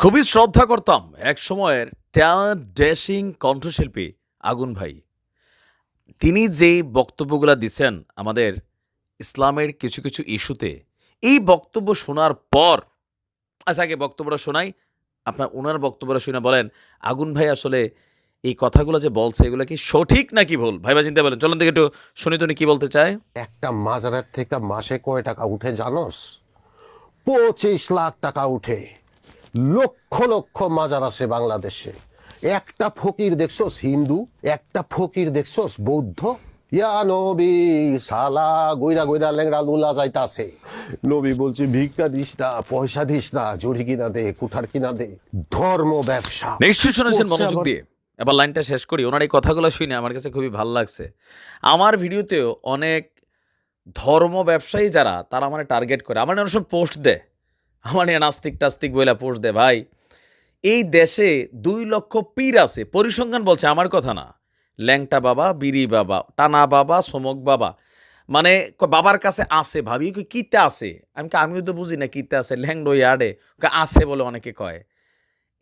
খুবই শ্রদ্ধা করতাম এক সময়ের ট্যালেন্ট ড্যাশিং কণ্ঠশিল্পী আগুন ভাই। তিনি যে বক্তব্যগুলো দিচ্ছেন আমাদের ইসলামের কিছু কিছু ইস্যুতে, এই বক্তব্য শোনার পর আচ্ছা আগে বক্তব্যটা শোনাই। আপনার ওনার বক্তব্যটা শুনে বলেন, আগুন ভাই আসলে এই কথাগুলো যে বলছে, এগুলো কি সঠিক নাকি ভুল? ভাইবা চিন্তা বলেন, চলুন থেকে একটু শুনি তুমি কি বলতে চায়। একটা মাজারের থেকে মাসে কয় টাকা উঠে জানোস? পঁচিশ লাখ টাকা উঠে। লক্ষ লক্ষ মাজার আছে বাংলাদেশে। একটা ফকির দেখছোস হিন্দু একটা ফকির দেখছোস বৌদ্ধ। ইয়া নবী সালা গইরা গইরা লেংরা লুলা যাইতাছে। নবী বলছে ভিক্ষা দিস না পয়সা দিস না জড়ি কিনা দে কুঠার কিনা দে। ধর্ম ব্যবসা। নিশ্চয়ই শুনেছেন মনোযোগ দিয়ে। এবার লাইনটা শেষ করি ওনার এই কথাগুলো শুনে আমার কাছে খুবই ভালো লাগছে। আমার ভিডিওতেও অনেক ধর্ম ব্যবসায়ী যারা তারা আমার টার্গেট করে। আমার অনেক সময় পোস্ট দেয়। আমার নাস্তিক টাস্তিক বইলা পোষ দে ভাই। এই দেশে দুই লক্ষ পীর আছে, পরিসংখ্যান বলছে আমার কথা না। ল্যাংটা বাবা, বিড়ি বাবা, টানা বাবা, সমক বাবা। মানে বাবার কাছে আছে ভাবি কি কীতে আছে? আমি আমিও তো বুঝি না কিতে আছে, ল্যাংডো ইয়ার্ডে। আছে বলে অনেকে কয়।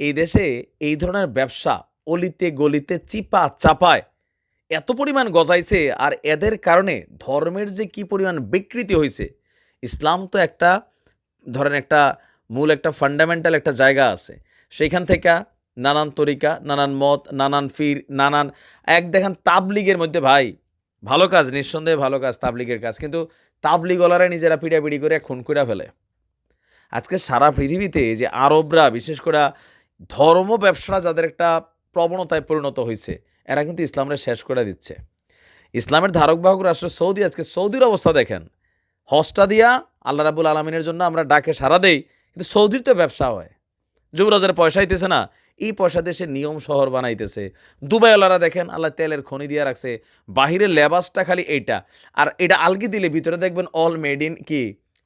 এই দেশে এই ধরনের ব্যবসা অলিতে গলিতে চিপা চাপায়, এত পরিমাণ গজাইছে আর এদের কারণে ধর্মের যে কি পরিমাণ বিকৃতি হয়েছে ইসলাম তো একটা ধরেন একটা মূল একটা ফান্ডামেন্টাল একটা জায়গা আছে। সেইখান থেকে নানান তরিকা, নানান মত, নানান ফির, নানান, এক দেখেন তাবলিগের মধ্যে ভাই, ভালো কাজ, নিঃসন্দেহে ভালো কাজ তাবলিগের কাজ, কিন্তু তাবলিগলারা নিজেরা পিড়াপিড়ি করে খুন করে ফেলে। আজকে সারা পৃথিবীতে যে আরবরা, বিশেষ করে ধর্ম ব্যবসা যাদের একটা প্রবণতায় পরিণত হয়েছে এরা কিন্তু ইসলামরা শেষ করে দিচ্ছে। ইসলামের ধারক বাহক রাষ্ট্র সৌদি, আজকে সৌদির অবস্থা দেখেন। হজটা দিয়া আল্লাহ রাবুল আলমিনের জন্য আমরা ডাকে সারা দেই, কিন্তু সৌদির তো ব্যবসা হয়। যুবরাজের পয়সা হইতেছে না, এই পয়সা দেশে নিয়ম শহর বানাইতেছে। দুবাইওয়ালারা দেখেন আল্লাহ তেলের খনি দিয়ে রাখছে, বাহিরের লেবাসটা খালি এইটা, আর এটা আলগি দিলে ভিতরে দেখবেন অল মেড ইন কি?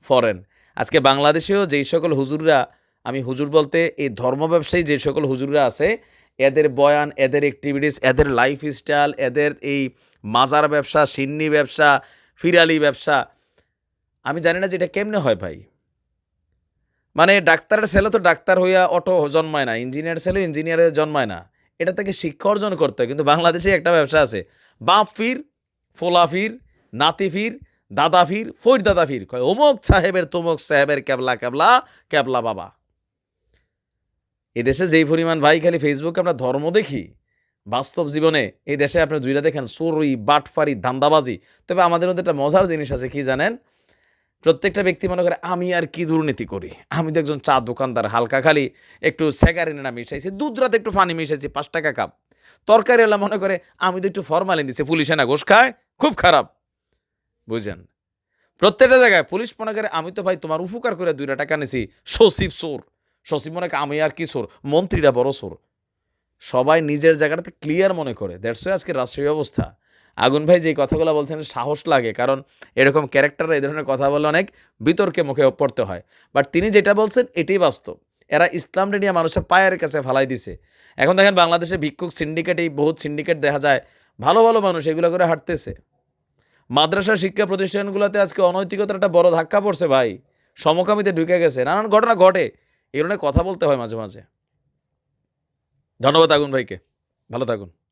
ফরেন আজকে বাংলাদেশেও যেই সকল হুজুররা, আমি হুজুর বলতে এই ধর্ম ব্যবসায়ী যে সকল হুজুররা আছে, এদের বয়ান, এদের অ্যাক্টিভিটিস এদের লাইফ স্টাইল এদের এই মাজার ব্যবসা, সিন্নি ব্যবসা, ফিরালি ব্যবসা আমি জানি না যে এটা কেমনে হয় ভাই। মানে ডাক্তারের ছেলে তো ডাক্তার হইয়া অটো জন্মায় না ইঞ্জিনিয়ার ছেলে ইঞ্জিনিয়ারে জন্মায় না। এটা থেকে শিক্ষা অর্জন করতে হয়, কিন্তু বাংলাদেশে একটা ব্যবসা আছে, বাপ ফির, ফোলা ফির, নাতি ফির, দাদা ফির ফৈর দাদা ফির, কয়, অমুক সাহেবের তমুক সাহেবের ক্যাবলা ক্যাবলা ক্যাবলা বাবা। এদেশে যেই পরিমাণ ভাই খালি ফেসবুকে আমরা ধর্ম দেখি, বাস্তব জীবনে এই দেশে আপনি দুইটা দেখেন চোরই বাটফারি, ধান্দাবাজি, তবে আমাদের মধ্যে একটা মজার জিনিস আছে, কি জানেন? প্রত্যেকটা ব্যক্তি মনে করে, আমি আর কি দুর্নীতি করি? আমি তো একজন চা দোকানদার, হালকা খালি, একটু স্যাগারিনা মিশাইছি, দুধ রাতে একটু ফানি মিশাইছি, পাঁচ টাকা কাপ। তরকারি এলা মনে করে, আমি তো একটু ফরমালিন দিচ্ছি পুলিশে না ঘোষ খায়, খুব খারাপ। বুঝেন? প্রত্যেকটা জায়গায় পুলিশ মনে করে, আমি তো ভাই তোমার উপকার করে দুইটা টাকা নিছি সচিব সোর সচিব মনে করে, আমি আর কি সোর মন্ত্রীরা বড় সোর সবাই নিজের জায়গাটাতে ক্লিয়ার মনে করে। দ্যাটস আজকে রাষ্ট্রীয় অবস্থা। আগুন ভাই যে কথাগুলো বলছেন, সাহস লাগে। কারণ এরকম ক্যারেক্টাররা এই ধরনের কথা বলে অনেক বিতর্কে মুখে পড়তে হয়। বাট তিনি যেটা বলছেন, এটাই বাস্তব। এরা ইসলাম নিয়ে মানুষের পায়ের কাছে ফালাই দিছে। এখন দেখেন বাংলাদেশে ভিক্ষুক সিন্ডিকেট এই বহুত সিন্ডিকেট দেখা যায়, ভালো ভালো মানুষ এগুলো করে হাঁটতেছে। মাদ্রাসা শিক্ষা প্রতিষ্ঠানগুলোতে আজকে অনৈতিকতার একটা বড় ধাক্কা পড়ছে ভাই। সমকামিতে ঢুকে গেছে। নানান ঘটনা ঘটে। ধরনের কথা বলতে হয় মাঝে মাঝে। ধন্যবাদ আগুন ভাইকে। ভালো থাকুন।